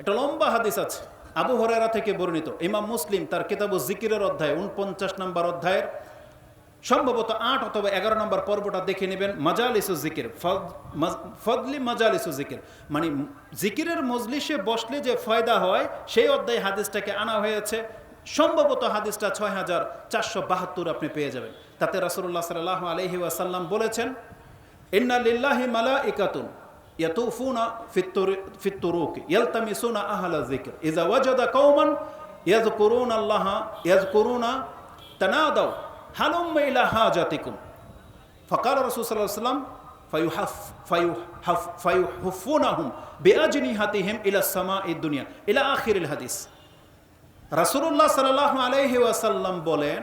এটা লম্বা হাদিস আছে। আবু হরারা থেকে বর্ণিত। ইমাম মুসলিম তার কেতাব জিকিরের অধ্যায় উনপঞ্চাশ নম্বর অধ্যায়ের সম্ভবত আট অথবা এগারো নম্বর পর্বটা দেখে নেবেন। মাজালিসু জিকির ফদলি মাজ- ফদলি মাজালিসু জিকির মানে জিকিরের মজলিসে বসলে যে ফয়দা হয়, সেই অধ্যায় হাদিসটাকে আনা হয়েছে। সম্ভবত হাদিসটা ছয় হাজার চারশো বাহাত্তর আপনি পেয়ে যাবেন। তাতে রাসুল্লাহ সাল্লাহ আলহি ওয়াসাল্লাম বলেছেন, ইন্না লিল্লাহি মালা ইকাতুন ইয়াতুফুনা ফিত্তুরুক ইয়ালতামিসুনা আহলা যিকর ইযা ওয়াজাদা কওমান ইয়াযকুরুনা আল্লাহ ইয়াযকুরুনা তানাদাউ হালুম্মা ইলা হাজাতিকুম فقال الرسول صلى الله عليه وسلم فيحف فيحف فيحفونهم بأجنحتهم إلى السماء الدنيا إلى آخر الحديث রাসূলুল্লাহ সাল্লাল্লাহু আলাইহি ওয়াসাল্লাম বলেন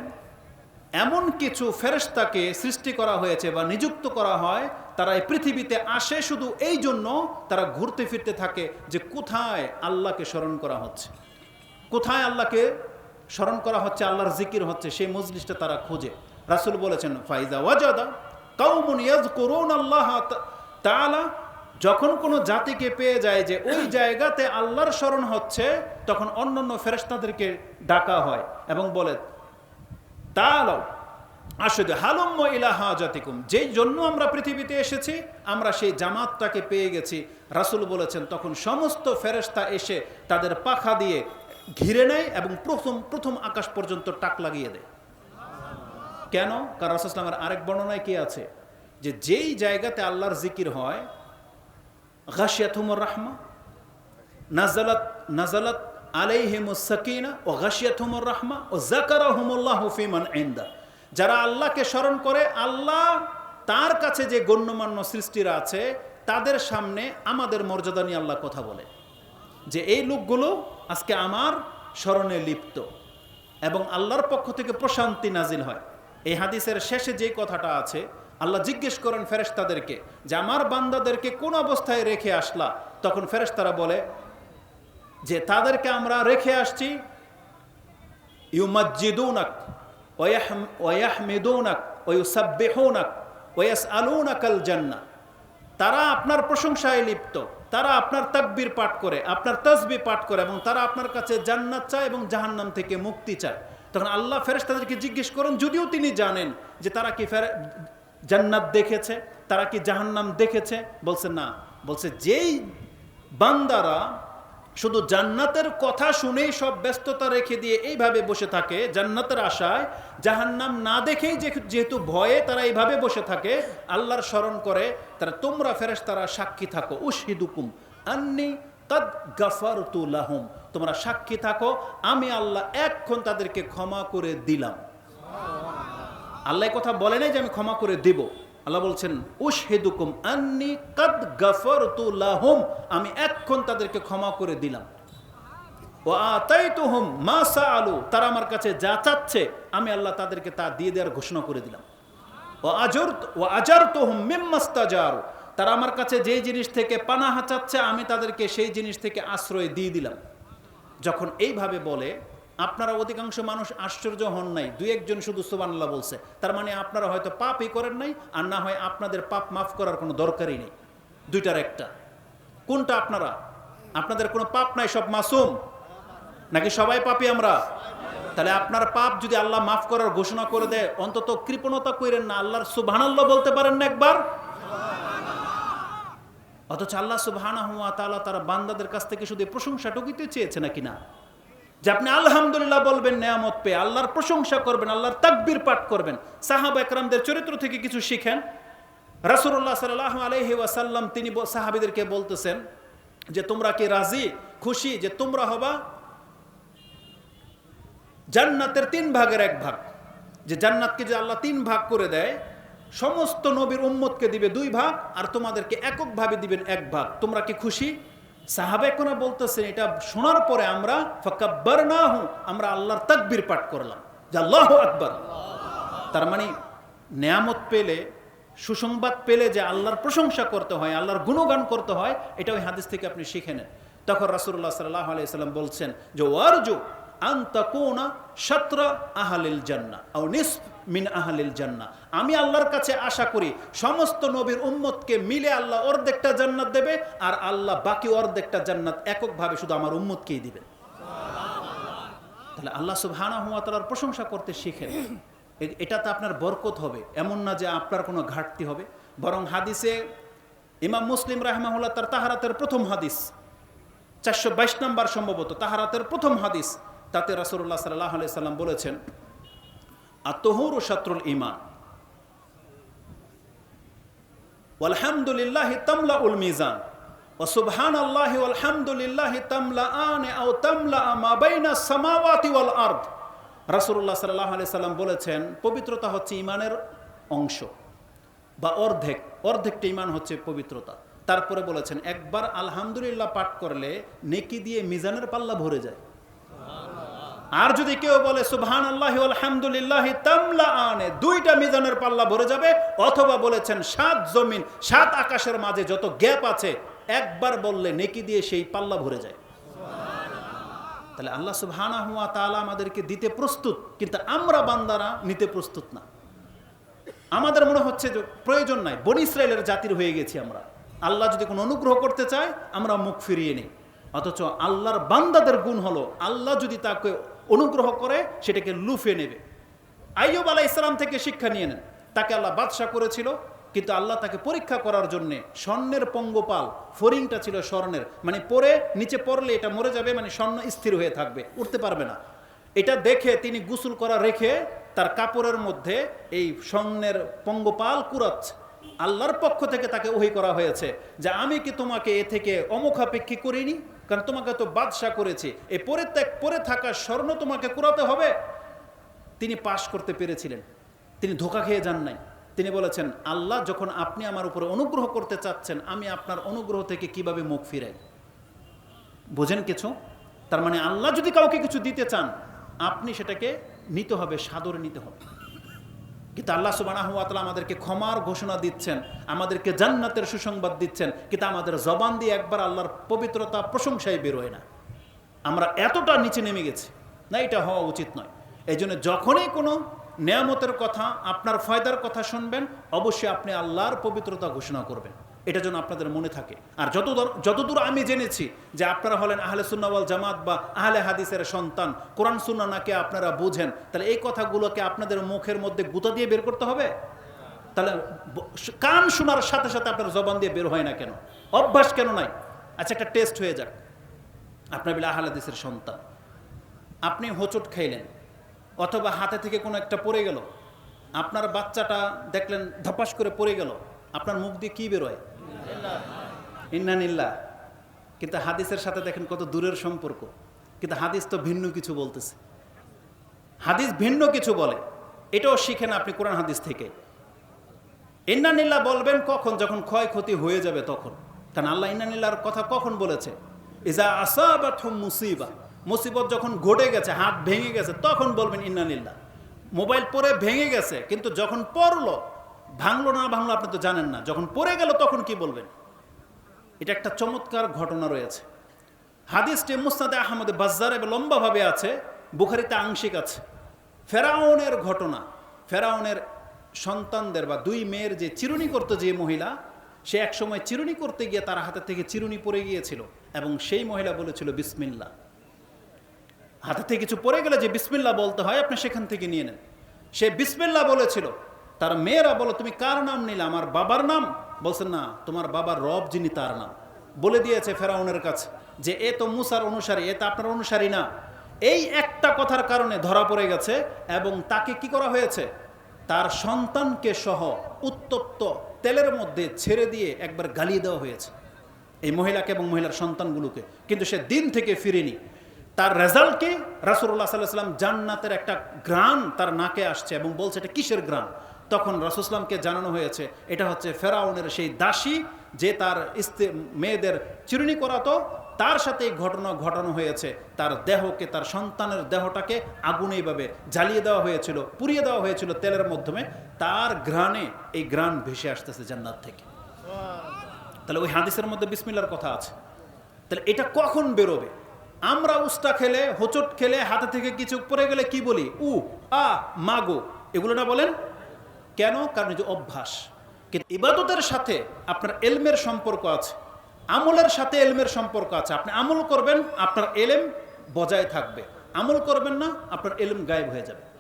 এমন কিছু ফেরেশতাকে সৃষ্টি করা হয়েছে বা নিযুক্ত করা হয়, তারা এই পৃথিবীতে আসে শুধু এই জন্য তারা ঘুরতে ফিরতে থাকে যে কোথায় আল্লাহকে স্মরণ করা হচ্ছে। কোথায় আল্লাহকে স্মরণ করা হচ্ছে, আল্লাহর জিকির হচ্ছে, সেই মজলিসটা তারা খোঁজে। রাসূল বলেছেন, ফাইজা ওয়াজাদা কাউমুন ইয়াজ করুন আল্লাহ তাআলা যখন কোনো জাতিকে পেয়ে যায় যে ওই জায়গাতে আল্লাহর স্মরণ হচ্ছে, তখন অন্যান্য ফেরেশতাদেরকে ডাকা হয় এবং বলে তালাও। আসলে হালম্য ইলাহা জাতিকুম যেই জন্য আমরা পৃথিবীতে এসেছি, আমরা সেই জামাতটাকে পেয়ে গেছি। রাসূল বলেছেন, তখন সমস্ত ফেরেশতা এসে তাদের পাখা দিয়ে ঘিরে নেয় এবং প্রথম প্রথম আকাশ পর্যন্ত টাক লাগিয়ে দেয়। কেন? কারণ রাসুলামের আরেক বর্ণনায় কি আছে? যে যেই জায়গাতে আল্লাহর জিকির হয়, গাশিয়াতুমর রাহমা নাজালাত নাজালাত আলাইহিমুস সাকিনা ও গাশিয়াতুমুর রাহমা ও যাকারাহুমুল্লাহু ফিমান ইনদা। যারা আল্লাহকে স্মরণ করে, আল্লাহ তার কাছে যে গণ্যমান্য সৃষ্টিরা আছে, তাদের সামনে আমাদের মর্যাদা নিয়ে আল্লাহ কথা বলে। যে এই লোকগুলো আজকে আমার স্মরণে লিপ্ত এবং আল্লাহর পক্ষ থেকে প্রশান্তি নাজিল হয়। এই হাদিসের শেষে যে কথাটা আছে, আল্লাহ জিজ্ঞেস করেন ফেরেশতাদেরকে যে, আমার বান্দাদেরকে কোন অবস্থায় রেখে আসলা? তখন ফেরেশতারা বলে যে তাদেরকে আমরা রেখে আসছি, ইউমাজ্জিদুনাক, ওয়াহম- ওয়াহমিদুনাক, ওয়ুসাব্বিহুনাক, ওয়াসআলুনাকাল জান্নাহ। তারা আপনার প্রশংসায় লিপ্ত, তারা আপনার তাকবীর পাঠ করে, আপনার তসবি পাঠ করে এবং তারা আপনার কাছে জান্নাত চায় এবং জাহান্নাম থেকে মুক্তি চায়। তখন আল্লাহ ফেরেস তাদেরকে জিজ্ঞেস করেন, যদিও তিনি জানেন যে তারা কি ফেরে, জান্নাত দেখেছে, তারা কি জাহান্নাম দেখেছে? বলছে, না। বলছে, যেই বান্দারা শুধু জান্নাতের কথা শুনেই সব ব্যস্ততা রেখে দিয়ে এইভাবে বসে থাকে জান্নাতের আশায়। জাহান্নাম না দেখেই যেহেতু ভয়ে তারা এইভাবে বসে থাকে, আল্লাহর স্মরণ করে, তারা তোমরা ফেরেস তারা সাক্ষী থাকো। উশহিদুকুম আন্নি কাদ গাফারতু লাহুম। তোমরা সাক্ষী থাকো, আমি আল্লাহ এক্ষণ তাদেরকে ক্ষমা করে দিলাম। আল্লাহ কথা বলে নাই যে আমি ক্ষমা করে দিব। আল্লাহ বলছেন, উশহিদুকুম আন্নি কাদ গাফারতু লাহুম। আমি এক্ষণ তাদেরকে ক্ষমা করে দিলাম। ও আতাইতুহুম মা সাআলু। তারা আমার কাছে যা চাচ্ছে, আমি আল্লাহ তাদেরকে তা দিয়ে দেওয়ার ঘোষণা করে দিলাম। ও আজর ও আজারতুহুম মিম্মাস্তাজারু। তারা আমার কাছে যেই জিনিস থেকে পানাহা চাচ্ছে, আমি তাদেরকে সেই জিনিস থেকে আশ্রয় দিয়ে দিলাম। যখন এইভাবে বলে আপনারা অধিকাংশ মানুষ আশ্চর্য হন নাই। দুই একজন শুধু সুবহানাল্লাহ বলছে। তার মানে আপনারা হয়তো পাপই করেন নাই, আর না হয় আপনাদের পাপ মাফ করার কোনো দরকারই নেই। দুইটার একটা। কোনটা আপনারা? আপনাদের কোনো পাপ নাই, সব মাসুম? নাকি সবাই পাপি আমরা? তাহলে আপনার পাপ যদি আল্লাহ মাফ করার ঘোষণা করে দেয়, অন্তত কৃপণতা করেন না, আল্লাহর সুবহানাল্লাহ বলতে পারেন না একবার? অথচ আল্লাহ সুবহানা হুয়া তাআলা তারা বান্দাদের কাছ থেকে শুধু এই প্রশংসাটুকুতে চেয়েছে নাকি না? যে আপনি আলহামদুলিল্লাহ বলবেন, নেয়ামত পেয়ে আল্লাহর প্রশংসা করবেন, আল্লাহর তাকবীর পাঠ করবেন। সাহাবা একরামদের চরিত্র থেকে কিছু শিখেন। রাসূলুল্লাহ সাল্লাল্লাহু আলাইহি ওয়াসাল্লাম, তিনি সাহাবীদেরকে বলতেছেন যে, তোমরা কি রাজি, খুশি যে তোমরা হবা জান্নাতের তিন ভাগের এক ভাগ? যে জান্নাতকে যে আল্লাহ তিন ভাগ করে দেয়, সমস্ত নবীর উম্মতকে দিবে দুই ভাগ আর তোমাদেরকে এককভাবে দিবেন এক ভাগ। তোমরা কি খুশি? সাহাবে কোনা বলতেছেন, এটা শোনার পরে আমরা ফকাব্বার না হু আমরা আল্লাহর তাকবির পাঠ করলাম। যে আল্লাহ আকবর। তার মানে নেয়ামত পেলে, সুসংবাদ পেলে যে আল্লাহর প্রশংসা করতে হয়, আল্লাহর গুণগান করতে হয়, এটা ওই হাদিস থেকে আপনি শিখে নেন। তখন রাসুল্লাহ সাল্লাহ আলাইসাল্লাম বলছেন যে ওয়ারজু মিন জান্না আমি আল্লাহর কাছে আশা করি, সমস্ত নবীর উম্মতকে মিলে আল্লাহ অর্ধেকটা জান্নাত দেবে, আর আল্লাহ বাকি অর্ধেকটা জান্নাত এককভাবে শুধু আমার উম্মতকেই দিবেন তাহলে আল্লাহ সুবহানাহু ওয়া তাআলার প্রশংসা করতে শিখেন। এটাতে আপনার বরকত হবে, এমন না যে আপনার কোনো ঘাটতি হবে। বরং হাদিসে ইমাম মুসলিম রাহমাহুল্লাহ তার তাহারাতের প্রথম হাদিস, চারশো বাইশ নম্বর সম্ভবত তাহারাতের প্রথম হাদিস তাতে রাসুল্লাহ সাল্লাহ আলি সাল্লাম বলেছেন আতহর ও শত্রুল ইমান আলহামদুলিল্লাহ তামলা উল মিজান। ও সুবহান আল্লাহ আলহামদুলিল্লাহ তামলা আন ও তামলা মা বাইনা সামাওয়াতি ওয়াল আর্দ। রাসুল্লাহ সাল্লাহ আলি সাল্লাম বলেছেন, পবিত্রতা হচ্ছে ইমানের অংশ বা অর্ধেক। অর্ধেকটা ইমান হচ্ছে পবিত্রতা। তারপরে বলেছেন, একবার আলহামদুলিল্লাহ পাঠ করলে নেকি দিয়ে মিজানের পাল্লা ভরে যায়। আর যদি কেউ বলে সুবহান আল্লাহ আলহামদুলিল্লাহ তামলা আনে দুইটা মিজানের পাল্লা ভরে যাবে। অথবা বলেছেন, সাত জমিন, সাত আকাশের মাঝে যত গ্যাপ আছে, একবার বললে নেকি দিয়ে সেই পাল্লা ভরে যায়। তাহলে আল্লাহ সুবহানা হুয়া তাআলা আমাদেরকে দিতে প্রস্তুত, কিন্তু আমরা বান্দারা নিতে প্রস্তুত না। আমাদের মনে হচ্ছে যে প্রয়োজন নাই, বনি ইসরায়েলের জাতির হয়ে গেছি আমরা। আল্লাহ যদি কোনো অনুগ্রহ করতে চায়, আমরা মুখ ফিরিয়ে নিই। অথচ আল্লাহর বান্দাদের গুণ হলো, আল্লাহ যদি তাকে অনুগ্রহ করে সেটাকে লুফে নেবে। আইয়ুব আলাহ ইসলাম থেকে শিক্ষা নিয়ে নেন। তাকে আল্লাহ বাদশাহ করেছিল, কিন্তু আল্লাহ তাকে পরীক্ষা করার জন্য স্বর্ণের পঙ্গপাল ফরিংটা ছিল স্বর্ণের মানে পরে নিচে পড়লে এটা মরে যাবে মানে স্বর্ণ স্থির হয়ে থাকবে, উঠতে পারবে না। এটা দেখে তিনি গোসল করা রেখে তার কাপড়ের মধ্যে এই স্বর্ণের পঙ্গপাল কুড়াচ্ছে আল্লাহর পক্ষ থেকে তাকে ওহি করা হয়েছে যে আমি কি তোমাকে এ থেকে অমুখাপেক্ষী করিনি? কারণ তোমাকে তো বাদশা করেছি। এই পরে ত্যাগ পরে থাকা স্বর্ণ তোমাকে কুড়াতে হবে। তিনি পাশ করতে পেরেছিলেন। তিনি ধোকা খেয়ে যান নাই। তিনি বলেছেন, আল্লাহ, যখন আপনি আমার উপরে অনুগ্রহ করতে চাচ্ছেন, আমি আপনার অনুগ্রহ থেকে কীভাবে মুখ ফিরাই? বোঝেন কিছু? তার মানে আল্লাহ যদি কাউকে কিছু দিতে চান, আপনি সেটাকে নিতে হবে, সাদরে নিতে হবে। কিন্তু আল্লাহ সুবানাহু আমাদেরকে ক্ষমার ঘোষণা দিচ্ছেন, আমাদেরকে জান্নাতের সুসংবাদ দিচ্ছেন, কিন্তু আমাদের জবান দিয়ে একবার আল্লাহর পবিত্রতা প্রশংসায় বেরোয় না। আমরা এতটা নিচে নেমে গেছি না, এটা হওয়া উচিত নয়। এই জন্য যখনই কোনো নিয়ামতের কথা, আপনার ফয়দার কথা শুনবেন, অবশ্যই আপনি আল্লাহর পবিত্রতা ঘোষণা করবেন। এটা যেন আপনাদের মনে থাকে। আর যতদূর যতদূর আমি জেনেছি যে আপনারা হলেন আহলে সুন্নাওয়াল জামাত বা আহলে হাদিসের সন্তান, কোরআন সুন্না নাকে আপনারা বুঝেন, তাহলে এই কথাগুলোকে আপনাদের মুখের মধ্যে গুঁতা দিয়ে বের করতে হবে? তাহলে কান শোনার সাথে সাথে আপনার জবান দিয়ে বের হয় না কেন? অভ্যাস কেন নাই? আচ্ছা একটা টেস্ট হয়ে যাক। আপনার বেলা আহলাদিসের সন্তান, আপনি হোঁচট খাইলেন, অথবা হাতে থেকে কোনো একটা পড়ে গেল, আপনার বাচ্চাটা দেখলেন ধপাস করে পড়ে গেল, আপনার মুখ দিয়ে কী বেরোয়? ইন্নানিল্লা কিন্তু হাদিসের সাথে দেখেন কত দূরের সম্পর্ক। কিন্তু হাদিস তো ভিন্ন কিছু বলতেছে। হাদিস ভিন্ন কিছু বলে। এটাও শিখেন আপনি কোরআন হাদিস থেকে। ইন্নানিল্লা বলবেন কখন? যখন ক্ষয়ক্ষতি হয়ে যাবে তখন। কারণ আল্লাহ ইন্নানিল্লার কথা কখন বলেছে? ইজা আসাবাত মুসিবা। মুসিবত যখন ঘটে গেছে, হাত ভেঙে গেছে, তখন বলবেন ইন্নানিল্লা মোবাইল পরে ভেঙে গেছে, কিন্তু যখন পড়ল ভাঙলো না ভাঙলো আপনি তো জানেন না। যখন পড়ে গেল তখন কি বলবেন? এটা একটা চমৎকার ঘটনা রয়েছে। হাদিসটি মুস্তাদে আহমদে বাজার এবং লম্বাভাবে আছে, বুখারিতে আংশিক আছে। ফেরাউনের ঘটনা, ফেরাউনের সন্তানদের বা দুই মেয়ের যে চিরুনি করতো যে মহিলা, সে একসময় চিরুনি করতে গিয়ে তার হাতে থেকে চিরুনি পড়ে গিয়েছিল এবং সেই মহিলা বলেছিল বিসমিল্লা হাতে থেকে কিছু পড়ে গেলে যে বিসমিল্লা বলতে হয়, আপনি সেখান থেকে নিয়ে নেন। সে বিসমিল্লা বলেছিল তার মেয়েরা বলো, তুমি কার নাম নিলে? আমার বাবার নাম? বলছেন, না, তোমার বাবার রব যিনি তার নাম। বলে দিয়েছে ফেরাউনের কাছে যে, এ তো মুসার অনুসারী, এ তো আপনার অনুসারী না। এই একটা কথার কারণে ধরা পড়ে গেছে এবং তাকে কি করা হয়েছে? তার সন্তানকে সহ উত্তপ্ত তেলের মধ্যে ছেড়ে দিয়ে একবার গালিয়ে দেওয়া হয়েছে এই মহিলাকে এবং মহিলার সন্তানগুলোকে। কিন্তু সে দিন থেকে ফিরেনি। তার রেজাল্ট কি? রাসুল্লাহ সাল্লাহ সাল্লাম জান্নাতের একটা গ্রান তার নাকে আসছে এবং বলছে, এটা কিসের গ্রান? তখন রাসুসলামকে জানানো হয়েছে, এটা হচ্ছে ফেরাউনের সেই দাসী যে তার মেয়েদের চিরুনি করাতো, তার সাথে এই ঘটনা ঘটানো হয়েছে। তার দেহকে, তার সন্তানের দেহটাকে আগুনে এইভাবে জ্বালিয়ে দেওয়া হয়েছিল, পুড়িয়ে দেওয়া হয়েছিল তেলের মাধ্যমে। তার ঘ্রাণে এই গ্রান ভেসে আসতেছে জান্নাত থেকে। তাহলে ওই হাদিসের মধ্যে বিসমিল্লার কথা আছে। তাহলে এটা কখন বেরোবে? আমরা উস্তা খেলে, হোঁচট খেলে, হাতে থেকে কিছু পড়ে গেলে কি বলি? উ, আ মাগো এগুলো না বলেন কেন? কারণ যে অভ্যাস। কিন্তু ইবাদতের সাথে আপনার এলমের সম্পর্ক আছে। আমলের সাথে এলমের সম্পর্ক আছে। আপনি আমল করবেন, আপনার এলেম বজায় থাকবে। আমল করবেন না, আপনার এলম গায়েব হয়ে যাবে।